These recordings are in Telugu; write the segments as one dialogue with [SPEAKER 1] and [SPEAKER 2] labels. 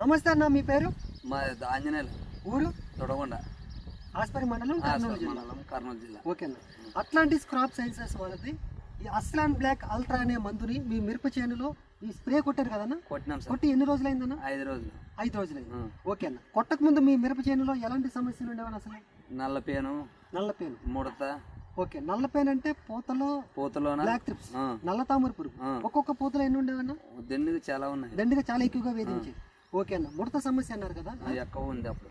[SPEAKER 1] నమస్తే అన్న మీ పేరు?
[SPEAKER 2] మా ఆంజనేయులు.
[SPEAKER 1] ఊరు?
[SPEAKER 2] తొడగొండ.
[SPEAKER 1] ఆస్పరి మండలం కర్నూలు జిల్లా.
[SPEAKER 2] మండలం కర్నూలు జిల్లా.
[SPEAKER 1] ఓకేనా అట్లాంటిస్ క్రాప్ సైన్సెస్ వాళ్ళది. ఈ అస్లాన్ బ్లాక్ అల్ట్రా అనే మందుని మీ మిరప చేనులో ఈ స్ప్రే కొట్టారు కదన్న?
[SPEAKER 2] కొట్టినాం సార్.
[SPEAKER 1] కొట్టి ఎన్ని రోజులైందన్న?
[SPEAKER 2] ఐదు రోజులు.
[SPEAKER 1] ఐదు రోజులైంది.
[SPEAKER 2] ఆ.
[SPEAKER 1] ఓకేనా కొట్టక ముందు మీ మిరప చేనులో ఎలాంటి సమస్యలు ఉండేవని అసలు?
[SPEAKER 2] నల్ల పేను
[SPEAKER 1] నల్ల పేను.
[SPEAKER 2] ముడత.
[SPEAKER 1] ఓకే. నల్ల పేను అంటే పూతలో
[SPEAKER 2] పూతలోన?
[SPEAKER 1] బ్లాక్ ట్రిప్స్
[SPEAKER 2] ఆ,
[SPEAKER 1] నల్ల తామర పురుగు. ఒక్కొక్క పూతలో ఎన్ని ఉండేవన్న?
[SPEAKER 2] దిండికి చాలా ఉన్నాయి.
[SPEAKER 1] దండిగా చాలా ఎక్కువగా వేధించి ఓకే అన్న ముడత సమస్య అన్నారు కదా?
[SPEAKER 2] ఆ, ఎక్కువ ఉంది అప్పుడు.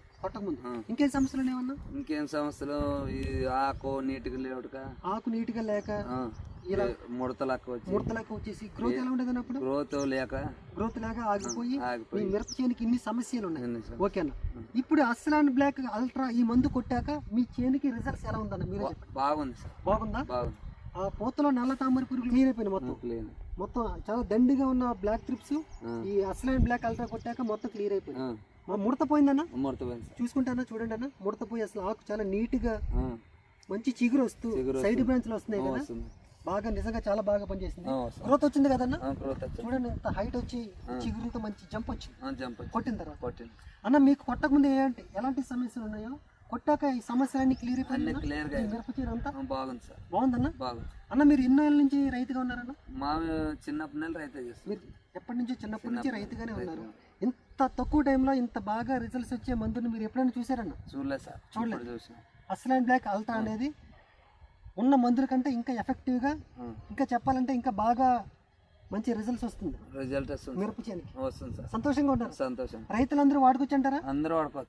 [SPEAKER 1] ఇంకేం సమస్యలు ఉండేవన్నా
[SPEAKER 2] ఇంకేం సమస్యలు? ఈ ఆకు నీటికి లేవుడుక
[SPEAKER 1] ఆకు నీట్గా లేక
[SPEAKER 2] ఆ,
[SPEAKER 1] ఇలా
[SPEAKER 2] ముడతలకు వచ్చి.
[SPEAKER 1] ముడతలకు వచ్చేసి గ్రోత్ ఎలా ఉండేది అన్నప్పుడు?
[SPEAKER 2] గ్రోత్ లేక.
[SPEAKER 1] గ్రోత్ లాగా ఆగిపోయి మీ మిరప చేనుకి ఇన్ని సమస్యలు ఉన్నాయి. ఓకేనా? ఇప్పుడు అస్లాన్ బ్లాక్ అల్ట్రా ఈ మందు కొట్టాక మీ చేనుకి రిజల్ట్స్ ఎలా ఉందన్న మీరే
[SPEAKER 2] బాగుంది సార్.
[SPEAKER 1] బాగుందా?
[SPEAKER 2] బాగుంది.
[SPEAKER 1] ఆ పూతలో నల్ల తామర పురుగు క్లియర్ అయిపోయింది మొత్తం.
[SPEAKER 2] క్లీన్.
[SPEAKER 1] మొత్తం చాలా దండిగా ఉన్న బ్లాక్ ట్రిప్స్. ఈ అస్లాన్ బ్లాక్ అల్ట్రా కొట్టాక మొత్తం క్లియర్ అయిపోయింది. మా ముడత పోయిందన్న?
[SPEAKER 2] ముడత పోయింది
[SPEAKER 1] చూసుకుంటానా చూడండి అన్న ముడత పోయి అసలు ఆకు చాలా
[SPEAKER 2] నీట్గా
[SPEAKER 1] మంచి చిగురు వస్తూ సైడ్ బ్రాంచ్లు వస్తున్నాయి
[SPEAKER 2] ఆ,
[SPEAKER 1] కదా? బాగా నిజంగా చాలా బాగా పనిచేసింది. గ్రోత్ వచ్చింది కదన్న? చూడండి ఇంత హైట్ వచ్చి చిగురుతో మంచి జంప్ వచ్చింది.
[SPEAKER 2] జంప్
[SPEAKER 1] కొట్టిన తర్వాత. అన్న మీకు కొట్టక ముందు ఏంటి ఎలాంటి సమస్యలు ఉన్నాయో కొట్టాక ఈ సమస్యలన్నీ క్లియర్ అయిపోయింది?
[SPEAKER 2] క్లియర్గా
[SPEAKER 1] మిరప చీర అంతా?
[SPEAKER 2] బాగుంది సార్.
[SPEAKER 1] బాగుందన్న?
[SPEAKER 2] బాగుంది.
[SPEAKER 1] అన్న మీరు ఎన్నో ఏళ్ళ నుంచి రైతుగా ఉన్నారన్న?
[SPEAKER 2] మా చిన్నప్పటి నెల రైతే చేస్తాం
[SPEAKER 1] మీరు ఎప్పటి నుంచో చిన్నప్పటి నుంచి రైతుగానే ఉన్నారు. ఇంత తక్కువ టైంలో ఇంత బాగా రిజల్ట్స్ వచ్చే మందుని మీరు ఎప్పుడైనా చూసారన్న
[SPEAKER 2] చూడలేదు సార్. ఇప్పుడు చూసాం
[SPEAKER 1] అస్లాన్ బ్లాక్ అల్ట్రా అనేది ఉన్న మందుల కంటే ఇంకా ఎఫెక్టివ్గా ఇంకా చెప్పాలంటే ఇంకా బాగా మంచి రిజల్ట్స్ వస్తుంది.
[SPEAKER 2] రిజల్ట్ వస్తుంది.
[SPEAKER 1] మిరప చేనుకి.
[SPEAKER 2] వస్తుంది సార్.
[SPEAKER 1] సంతోషంగా ఉన్నారు
[SPEAKER 2] సంతోషం.
[SPEAKER 1] రైతులందరూ వాడుకోవచ్చు అంటారా?
[SPEAKER 2] అందరూ వాడుకోవచ్చు.